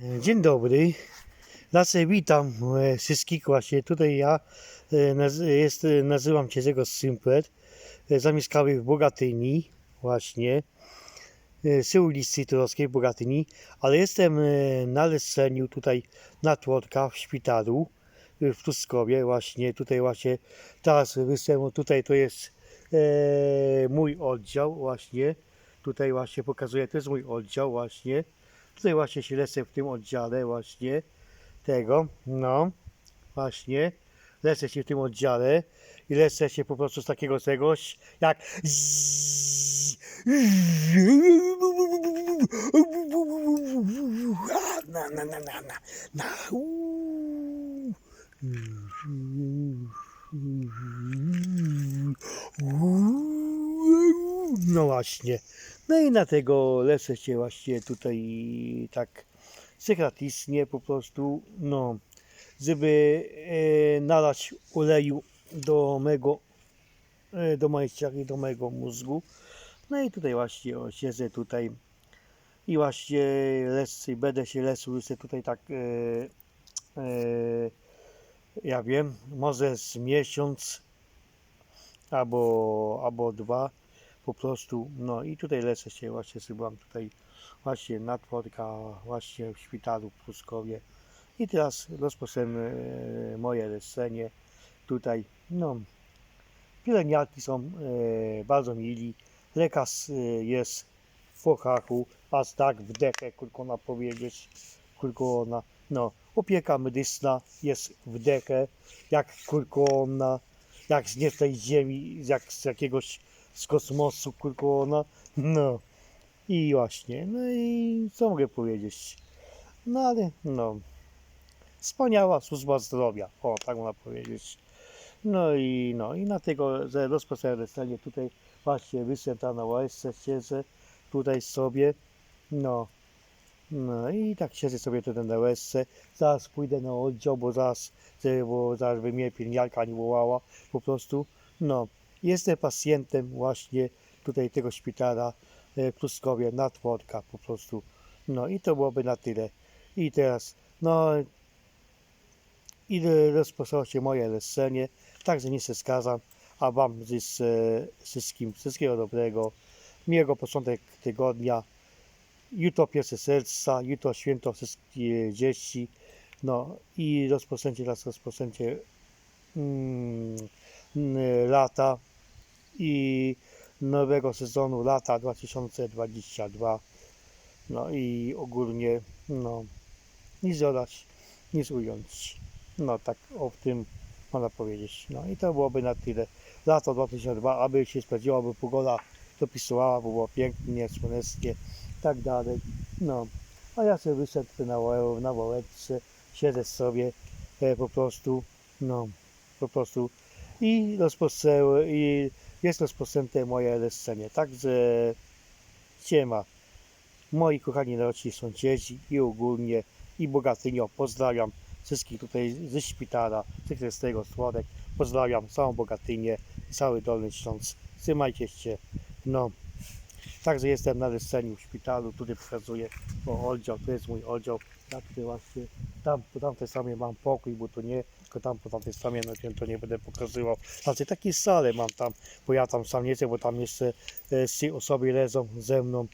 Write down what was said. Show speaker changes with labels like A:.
A: Dzień dobry. Lasy, witam e, wszystkich właśnie. Tutaj ja e, jest, e, nazywam się Zego Simplet. E, Zamieszkały w Bogatyni właśnie. e, Z ulicy Turowskiej Bogatyni. Ale jestem e, na leczeniu tutaj na Tłotka w szpitalu e, w Truskowie właśnie. Tutaj właśnie teraz występuję. Tutaj to jest e, mój oddział właśnie. Tutaj właśnie pokazuję, to jest mój oddział właśnie. Tutaj właśnie się w tym oddziale właśnie tego, no właśnie. Lecę się w tym oddziale i lecę się po prostu z takiego czegoś jak na na na na na na no właśnie no i na tego się właśnie tutaj tak sekratistnie po prostu, no, żeby e, nalać oleju do mego, e, do mojej ciachy, do mojego mózgu. No i tutaj właśnie o, siedzę tutaj i właśnie lecę, będę się lecę tutaj tak, e, e, ja wiem, może z miesiąc albo, albo dwa po prostu, no i tutaj lecę się właśnie, byłam tutaj właśnie nadworka, właśnie w szpitalu w Pruskowie. I teraz rozpoczynamy e, moje lecenie tutaj, no pielęgniarki są e, bardzo mili, lekarz e, jest w fochachu, aż tak w dechę, krótko na powiedzieć, krótko ona, no opieka medyczna jest w dechę, jak krótko ona, jak z nie tej ziemi, jak z jakiegoś z kosmosu, krótko ona, no. I właśnie, no i co mogę powiedzieć? No ale, no, wspaniała służba zdrowia, o, tak można powiedzieć. No i, no, i na tego, leczenie tutaj właśnie występta na łezce siedzę, tutaj sobie, no, no i tak siedzę sobie tutaj na łezce, zaraz pójdę na oddział, bo zaraz, bo zaraz by mnie pielęgniarka nie wołała, po prostu, no, jestem pacjentem właśnie tutaj tego szpitala, e, Pruskowie, nadworka po prostu. No i to byłoby na tyle. I teraz, no i rozpoczęło się moje leczenie, także nie się skazam, a Wam z, wszystkim wszystkiego dobrego, miłego początek tygodnia, jutro pierwsze serca, jutro święto wszystkie dzieci, no i rozpoczęcie teraz rozpoczęcie mm, lata i nowego sezonu lata 2022. No i ogólnie, no, nic dodać, nic ująć. No tak o tym można powiedzieć. No i to byłoby na tyle. Lato 2002, aby się sprawdziła, aby pogoda dopisywała, by było pięknie, słonecznie, tak dalej. No, a ja sobie wyszedł na, ła- na ławeczce, siedzę sobie e, po prostu, no, po prostu i rozpoczęły, i jest rozpoczęte moje leczenie. Także siema. Moi kochani narodzni sąsiedzi i ogólnie i Bogatynio pozdrawiam wszystkich tutaj ze szpitala, tych z tego Słodek. Pozdrawiam całą Bogatynię, cały Dolny Śląsk. Trzymajcie się. No. Także jestem na leczeniu w szpitalu, tutaj pokazuję o oddział, to jest mój oddział. Ja tutaj właśnie, tam po tamtej stronie mam pokój, bo to nie, tylko tam po tamtej stronie, no to nie będę pokazywał. Znaczy takie salę mam tam, bo ja tam sam nie chcę, bo tam jeszcze e, trzy osoby leżą ze mną